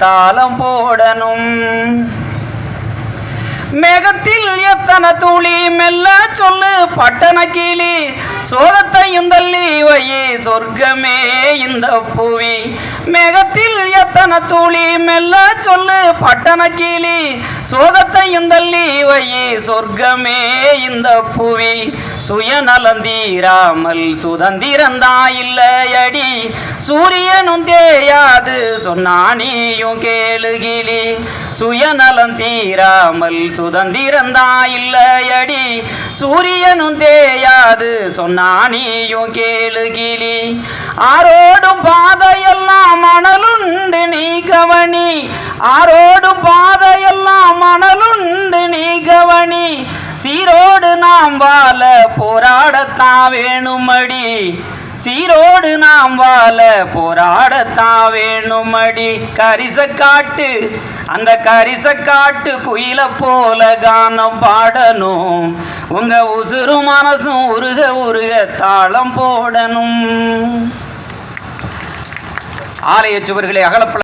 தாளம் போடணும். மேகத்தில் எத்தனை தூளி மெல்ல சொல்லு பட்டண கீழி. சோகத்தையும் தள்ளி வையே சொர்க்கமே இந்த புவி மேகத்தில் எத்தனை தூளி மெல்ல சொல்லு பட்டண கீழி. சோகத்தையும் தள்ளி வையே சொர்க்கமே இந்த புவி சுயநலந்தீராமல் சுதந்திரந்தா இல்லையடி. சூரியனும் தேயாது சொன்னானியும் கேளுகிலி சுயநலம் தீராமல் சுதந்திரந்தா இல்லையடி சூரியனும் தேயாது சொன்னானியும் கேளுகிலி ஆரோடும் பாதையெல்லாம் மணலுண்டு நீ கவனி. ஆரோடும் பாதையெல்லாம் மணலுண்டு நீ கவனி. சீரோடு நாம் வாழ போராடத்தான் வேணுமடி. சீரோடு நாம் வாழ போராடத்தான் வேணுமடி. கரிச காட்டு அந்த கரிச காட்டு குயில போல கானம் பாடணும். உங்க உசுறு மனசும் உருக உருக தாளம் போடணும். ஆலய சுவர்களை அகலப்பட